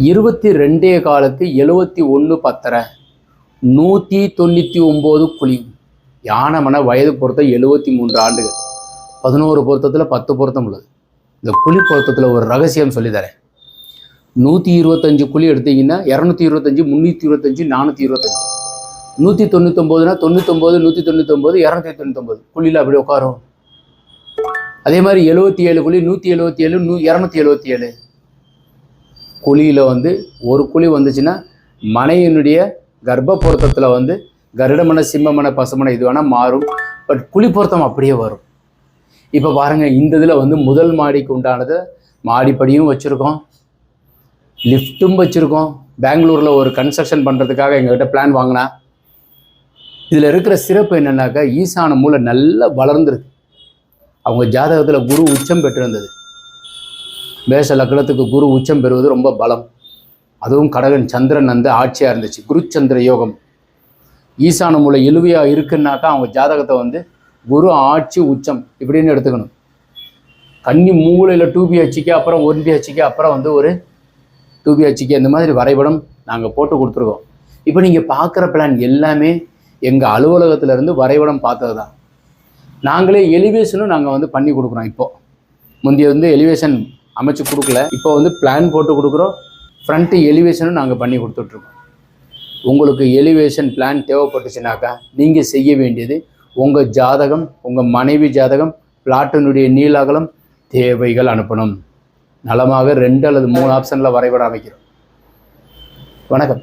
இருபத்தி ரெண்டே காலுக்கு எழுவத்தி ஒன்று பத்தரை நூற்றி தொண்ணூற்றி ஒம்பது குழி. யானை மன வயது பொருத்தம் எழுவத்தி மூன்று ஆண்டுகள். பதினோரு பொருத்தத்தில் பத்து பொருத்தம் உள்ளது. இந்த குழி பொருத்தத்தில் ஒரு ரகசியம் சொல்லித்தரேன். நூற்றி இருபத்தஞ்சு குழி எடுத்தீங்கன்னா இரநூத்தி இருபத்தஞ்சு முந்நூற்றி இருபத்தஞ்சு நானூற்றி இருபத்தஞ்சு. நூற்றி தொண்ணூத்தொம்போதுனா தொண்ணூத்தொம்பது நூற்றி தொண்ணூத்தொம்பது இரநூத்தி தொண்ணூத்தொம்போது. குழியில் அப்படி உட்காரும். அதே மாதிரி எழுபத்தி ஏழு குழி நூற்றி எழுபத்தி ஏழு நூ இரநூத்தி எழுபத்தி ஏழு. குழியில் வந்து ஒரு குழி வந்துச்சுன்னா மனையினுடைய கர்ப்ப பொருத்தத்தில் வந்து கருடமன சிம்மமன பசுமனை இது வேணால் மாறும். பட் குழி பொருத்தம் அப்படியே வரும். இப்போ பாருங்கள் இந்த இதில் வந்து முதல் மாடிக்கு உண்டானது மாடிப்படியும் வச்சுருக்கோம். லிஃப்ட்டும் வச்சுருக்கோம். பெங்களூரில் ஒரு கன்ஸ்ட்ரக்ஷன் பண்ணுறதுக்காக எங்ககிட்ட பிளான் வாங்கினா. இதில் இருக்கிற சிறப்பு என்னென்னாக்கா ஈசான மூளை நல்லா வளர்ந்துருக்கு. அவங்க ஜாதகத்தில் குரு உச்சம் பெற்றிருந்தது. மேஷ லக்னத்துக்கு குரு உச்சம் பெறுவது ரொம்ப பலம். அதுவும் கடகன் சந்திரன் வந்து ஆட்சியாக இருந்துச்சு. குருச்சந்திர யோகம். ஈசான மூலை இழுவையாக இருக்குன்னாக்கா அவங்க ஜாதகத்தை வந்து குரு ஆட்சி உச்சம் இப்படின்னு எடுத்துக்கணும். கன்னி மூலையில் டூ பிஹெச்சிக்கு அப்புறம் ஒன் பிஹெச்சிக்கு அப்புறம் வந்து ஒரு டூ பிஹெச்சிக்கு இந்த மாதிரி வரைபடம் நாங்கள் போட்டு கொடுத்துருக்கோம். இப்போ நீங்கள் பார்க்குற பிளான் எல்லாமே எங்கள் அலுவலகத்திலேருந்து வரைபடம் பார்த்தது தான் நாங்களே எலிவேஷனும் நாங்கள் வந்து பண்ணி கொடுக்குறோம் இப்போ. முந்தைய வந்து எலிவேஷன் அமைச்சு கொடுக்கல. இப்போ வந்து பிளான் போட்டு கொடுக்குறோம். ஃப்ரண்ட்டு எலிவேஷனும் நாங்கள் பண்ணி கொடுத்துட்ருக்கோம். உங்களுக்கு எலிவேஷன் பிளான் தேவைப்பட்டுச்சுனாக்கா நீங்கள் செய்ய வேண்டியது உங்கள் ஜாதகம் உங்கள் மனைவி ஜாதகம் பிளாட்டினுடைய நீளகலம் தேவைகள் அனுப்பணும். நலமாக ரெண்டு அல்லது மூணு ஆப்ஷனில் வரைபடம் அமைக்கிறோம். வணக்கம்.